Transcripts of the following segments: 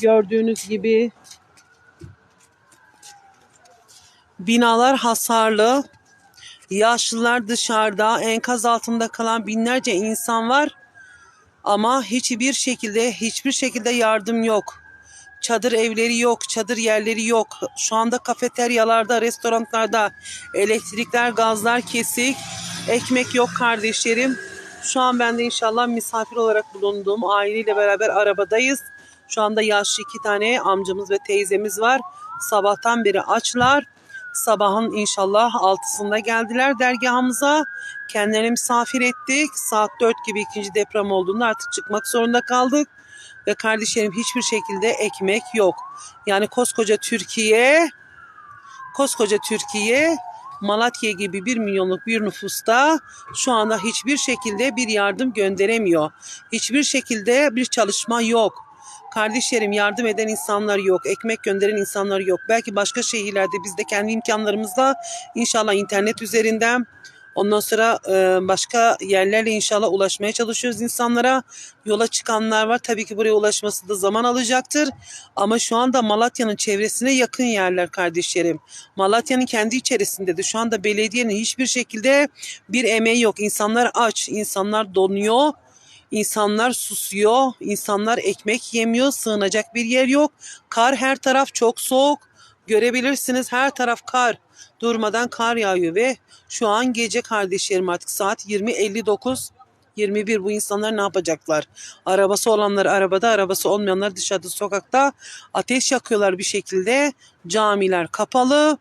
Gördüğünüz gibi binalar hasarlı. Yaşlılar dışarıda, enkaz altında kalan binlerce insan var. Ama hiçbir şekilde hiçbir şekilde yardım yok. Çadır evleri yok, çadır yerleri yok. Şu anda kafeteryalarda, restoranlarda elektrikler, gazlar kesik. Ekmek yok kardeşlerim. Şu an ben de inşallah misafir olarak bulunduğum aileyle beraber arabadayız. Şu anda yaşlı iki tane amcamız ve teyzemiz var. Sabahtan beri açlar. Sabahın inşallah altısında geldiler dergahımıza. Kendilerini misafir ettik. Saat 4 gibi ikinci deprem olduğunda artık çıkmak zorunda kaldık. Ve kardeşlerim hiçbir şekilde ekmek yok. Yani koskoca Türkiye, koskoca Türkiye Malatya gibi bir milyonluk bir nüfusta şu anda hiçbir şekilde bir yardım gönderemiyor. Hiçbir şekilde bir çalışma yok. Kardeşlerim yardım eden insanlar yok. Ekmek gönderen insanlar yok. Belki başka şehirlerde biz de kendi imkanlarımızla inşallah internet üzerinden ondan sonra e, başka yerlerle inşallah ulaşmaya çalışıyoruz insanlara. Yola çıkanlar var. Tabii ki buraya ulaşması da zaman alacaktır. Ama şu anda Malatya'nın çevresine yakın yerler kardeşlerim. Malatya'nın kendi içerisinde de şu anda belediyenin hiçbir şekilde bir emeği yok. İnsanlar aç, insanlar donuyor. İnsanlar susuyor, insanlar ekmek yemiyor, sığınacak bir yer yok. Kar her taraf çok soğuk. Görebilirsiniz her taraf kar. Durmadan kar yağıyor ve şu an gece kardeşlerim artık saat 20.59. 21 bu insanlar ne yapacaklar? Arabası olanlar arabada, arabası olmayanlar dışarıda sokakta ateş yakıyorlar bir şekilde. Camiler kapalı.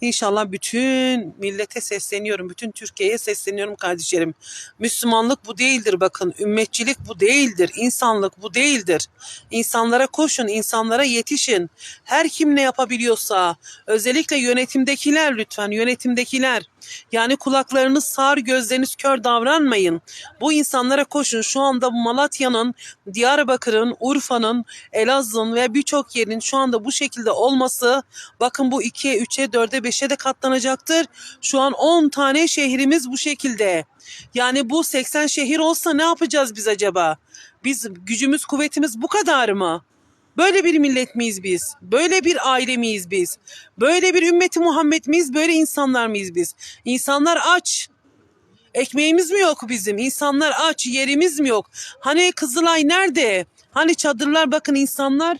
İnşallah bütün millete sesleniyorum. Bütün Türkiye'ye sesleniyorum kardeşlerim. Müslümanlık bu değildir bakın. Ümmetçilik bu değildir. insanlık bu değildir. İnsanlara koşun, insanlara yetişin. Her kim ne yapabiliyorsa, özellikle yönetimdekiler lütfen, yönetimdekiler. Yani kulaklarınız sağır, gözleriniz kör davranmayın. Bu insanlara koşun. Şu anda Malatya'nın, Diyarbakır'ın, Urfa'nın, Elazığ'ın ve birçok yerin şu anda bu şekilde olması bakın bu 2'ye, 3'e, 4'e, 5'e de katlanacaktır. Şu an 10 tane şehrimiz bu şekilde. Yani bu 80 şehir olsa ne yapacağız biz acaba? Biz gücümüz, kuvvetimiz bu kadar mı? Böyle bir millet miyiz biz? Böyle bir aile miyiz biz? Böyle bir ümmeti Muhammed miyiz? Böyle insanlar mıyız biz? İnsanlar aç. Ekmeğimiz mi yok bizim? İnsanlar aç, yerimiz mi yok? Hani Kızılay nerede? Hani çadırlar bakın insanlar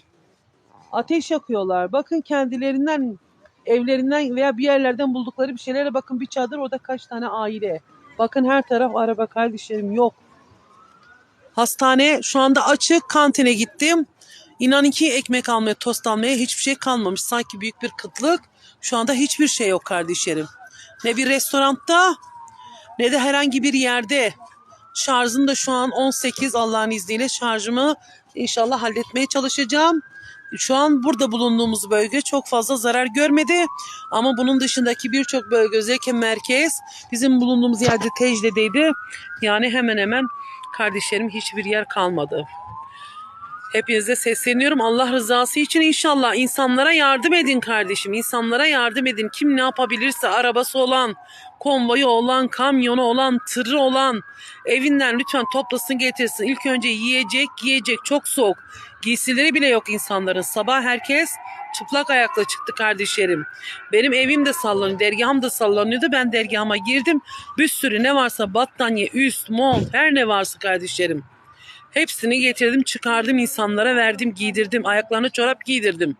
ateş yakıyorlar. Bakın kendilerinden evlerinden veya bir yerlerden buldukları bir şeylere bakın bir çadır orada kaç tane aile. Bakın her taraf araba kardeşlerim yok. Hastane şu anda açık. Kantine gittim. İnanın ki ekmek almaya, tost almaya hiçbir şey kalmamış. Sanki büyük bir kıtlık. Şu anda hiçbir şey yok kardeşlerim. Ne bir restoranda ne de herhangi bir yerde. Şarjım da şu an 18 Allah'ın izniyle şarjımı inşallah halletmeye çalışacağım. Şu an burada bulunduğumuz bölge çok fazla zarar görmedi. Ama bunun dışındaki birçok bölge özellikle merkez bizim bulunduğumuz yerde Tecde'deydi. Yani hemen hemen kardeşlerim hiçbir yer kalmadı. Hepinize sesleniyorum. Allah rızası için inşallah insanlara yardım edin kardeşim. İnsanlara yardım edin. Kim ne yapabilirse arabası olan, konvoyu olan, kamyonu olan, tırı olan evinden lütfen toplasın getirsin. İlk önce yiyecek, yiyecek çok soğuk. Giysileri bile yok insanların. Sabah herkes çıplak ayakla çıktı kardeşlerim. Benim evim de sallanıyor, dergahım da sallanıyordu. Ben dergahıma girdim. Bir sürü ne varsa battaniye, üst, mont, her ne varsa kardeşlerim. Hepsini getirdim, çıkardım insanlara verdim, giydirdim. Ayaklarına çorap giydirdim.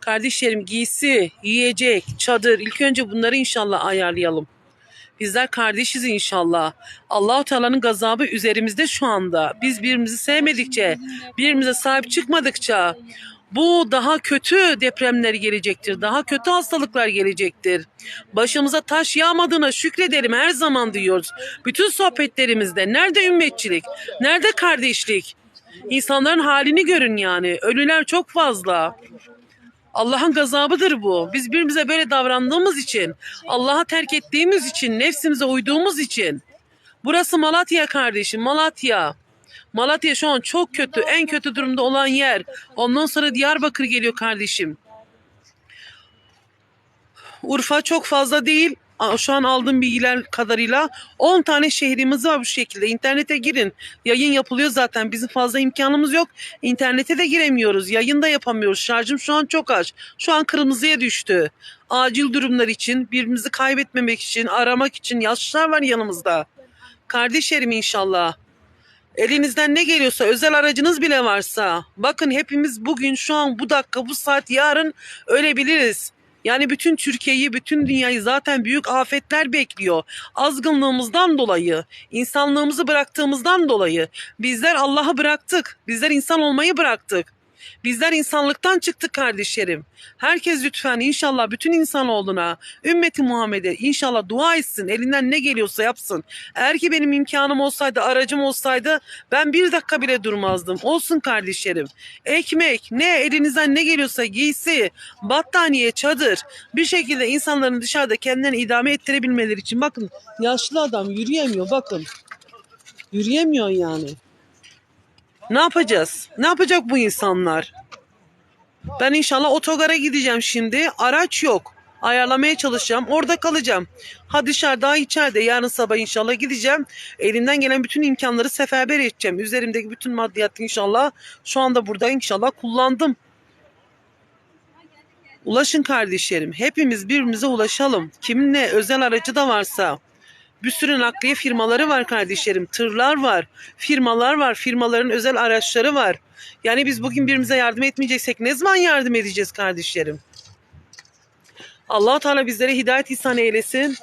Kardeşlerim giysi, yiyecek, çadır ilk önce bunları inşallah ayarlayalım. Bizler kardeşiz inşallah. Allahu Teala'nın gazabı üzerimizde şu anda. Biz birbirimizi sevmedikçe, birbirimize sahip çıkmadıkça bu daha kötü depremler gelecektir. Daha kötü hastalıklar gelecektir. Başımıza taş yağmadığına şükredelim her zaman diyoruz. Bütün sohbetlerimizde nerede ümmetçilik? Nerede kardeşlik? İnsanların halini görün yani. Ölüler çok fazla. Allah'ın gazabıdır bu. Biz birbirimize böyle davrandığımız için, Allah'a terk ettiğimiz için, nefsimize uyduğumuz için. Burası Malatya kardeşim, Malatya. Malatya şu an çok kötü, en kötü durumda olan yer. Ondan sonra Diyarbakır geliyor kardeşim. Urfa çok fazla değil. şu an aldığım bilgiler kadarıyla 10 tane şehrimiz var bu şekilde. İnternete girin. Yayın yapılıyor zaten. Bizim fazla imkanımız yok. İnternete de giremiyoruz. Yayın da yapamıyoruz. Şarjım şu an çok az. Şu an kırmızıya düştü. Acil durumlar için, birbirimizi kaybetmemek için, aramak için yaşlılar var yanımızda. Kardeşlerim inşallah. Elinizden ne geliyorsa, özel aracınız bile varsa, bakın hepimiz bugün, şu an, bu dakika, bu saat, yarın ölebiliriz. Yani bütün Türkiye'yi, bütün dünyayı zaten büyük afetler bekliyor. Azgınlığımızdan dolayı, insanlığımızı bıraktığımızdan dolayı. Bizler Allah'ı bıraktık. Bizler insan olmayı bıraktık. Bizler insanlıktan çıktık kardeşlerim. Herkes lütfen inşallah bütün insanoğluna, ümmeti Muhammed'e inşallah dua etsin. Elinden ne geliyorsa yapsın. Eğer ki benim imkanım olsaydı, aracım olsaydı ben bir dakika bile durmazdım. Olsun kardeşlerim. Ekmek, ne elinizden ne geliyorsa giysi, battaniye, çadır bir şekilde insanların dışarıda kendilerini idame ettirebilmeleri için bakın yaşlı adam yürüyemiyor bakın. Yürüyemiyor yani. Ne yapacağız? Ne yapacak bu insanlar? Ben inşallah otogara gideceğim şimdi. Araç yok. Ayarlamaya çalışacağım. Orada kalacağım. Ha dışarıda ha içeride. Yarın sabah inşallah gideceğim. Elimden gelen bütün imkanları seferber edeceğim. Üzerimdeki bütün maddiyatı inşallah şu anda burada inşallah kullandım. Ulaşın kardeşlerim. Hepimiz birbirimize ulaşalım. Kimin ne özel aracı da varsa. Bir sürü nakliye firmaları var kardeşlerim. Tırlar var, firmalar var, firmaların özel araçları var. Yani biz bugün birbirimize yardım etmeyeceksek ne zaman yardım edeceğiz kardeşlerim? allah Teala bizlere hidayet ihsan eylesin.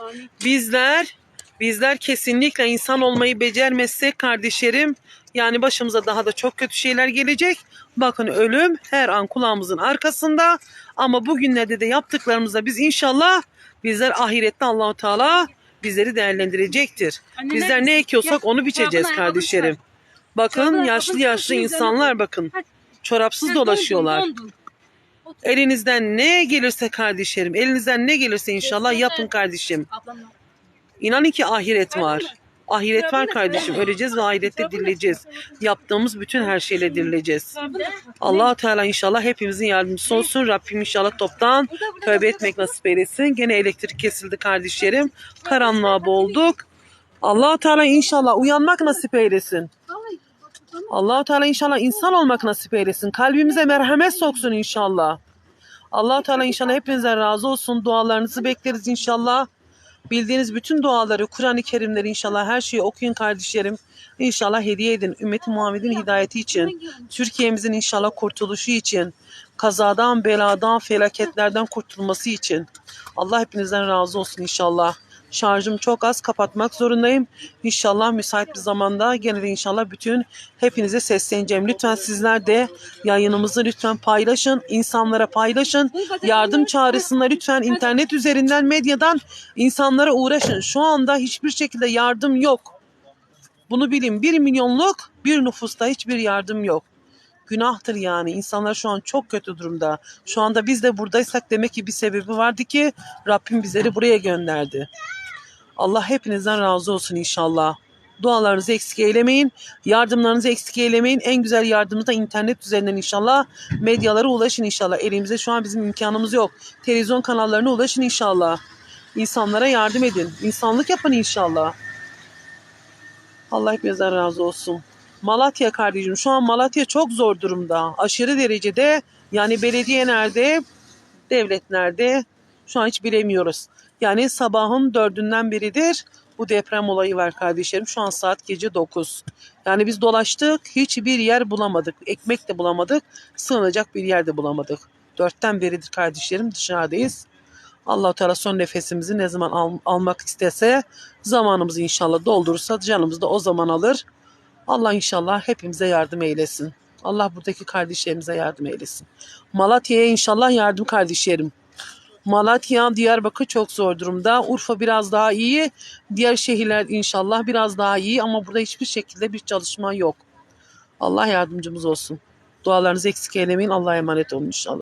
Bizler, bizler kesinlikle insan olmayı becermezsek kardeşlerim, yani başımıza daha da çok kötü şeyler gelecek. Bakın ölüm her an kulağımızın arkasında. Ama bugünlerde de yaptıklarımızda biz inşallah bizler ahirette Allahu Teala bizleri değerlendirecektir. Anne, Bizler ne ekiyorsak Gel. onu biçeceğiz kardeşlerim. Bakın Çorabını yaşlı yaşlı insanlar bakın. Hadi. Çorapsız Sen dolaşıyorlar. dondun. Elinizden ne gelirse kardeşlerim, elinizden ne gelirse inşallah yapın kardeşim. İnanın ki ahiret var. Ahiret var kardeşim. Öleceğiz ve ahirette dirileceğiz. Yaptığımız bütün her şeyle dirileceğiz. Allah Teala inşallah hepimizin yardımcısı olsun. Rabbim inşallah toptan tövbe etmek nasip eylesin. Gene elektrik kesildi kardeşlerim. Karanlığa boğulduk. allah Teala inşallah uyanmak nasip eylesin. allah Teala inşallah insan olmak nasip eylesin. Kalbimize merhamet soksun inşallah. allah Teala inşallah hepinizden razı olsun. Dualarınızı bekleriz inşallah. Bildiğiniz bütün duaları, Kur'an-ı Kerimleri inşallah her şeyi okuyun kardeşlerim. İnşallah hediye edin. Ümmeti Muhammed'in hidayeti için. Türkiye'mizin inşallah kurtuluşu için. Kazadan, beladan, felaketlerden kurtulması için. Allah hepinizden razı olsun inşallah. Şarjım çok az kapatmak zorundayım. İnşallah müsait bir zamanda gene de inşallah bütün hepinize sesleneceğim. Lütfen sizler de yayınımızı lütfen paylaşın. insanlara paylaşın. Yardım çağrısında lütfen internet üzerinden medyadan insanlara uğraşın. Şu anda hiçbir şekilde yardım yok. Bunu bilin. Bir milyonluk bir nüfusta hiçbir yardım yok. Günahtır yani. İnsanlar şu an çok kötü durumda. Şu anda biz de buradaysak demek ki bir sebebi vardı ki Rabbim bizleri buraya gönderdi. Allah hepinizden razı olsun inşallah. Dualarınızı eksik eylemeyin. Yardımlarınızı eksik eylemeyin. En güzel yardımı da internet üzerinden inşallah. Medyalara ulaşın inşallah. Elimizde şu an bizim imkanımız yok. Televizyon kanallarına ulaşın inşallah. İnsanlara yardım edin. İnsanlık yapın inşallah. Allah hepinizden razı olsun. Malatya kardeşim şu an Malatya çok zor durumda. Aşırı derecede yani belediye nerede, devlet nerede şu an hiç bilemiyoruz. Yani sabahın dördünden biridir bu deprem olayı var kardeşlerim. Şu an saat gece 9. Yani biz dolaştık hiçbir yer bulamadık. Ekmek de bulamadık. Sığınacak bir yer de bulamadık. Dörtten beridir kardeşlerim dışarıdayız. allah Teala son nefesimizi ne zaman al- almak istese zamanımızı inşallah doldurursa canımızı da o zaman alır. Allah inşallah hepimize yardım eylesin. Allah buradaki kardeşlerimize yardım eylesin. Malatya'ya inşallah yardım kardeşlerim. Malatya, Diyarbakır çok zor durumda. Urfa biraz daha iyi. Diğer şehirler inşallah biraz daha iyi ama burada hiçbir şekilde bir çalışma yok. Allah yardımcımız olsun. Dualarınızı eksik eylemeyin. Allah'a emanet olun inşallah.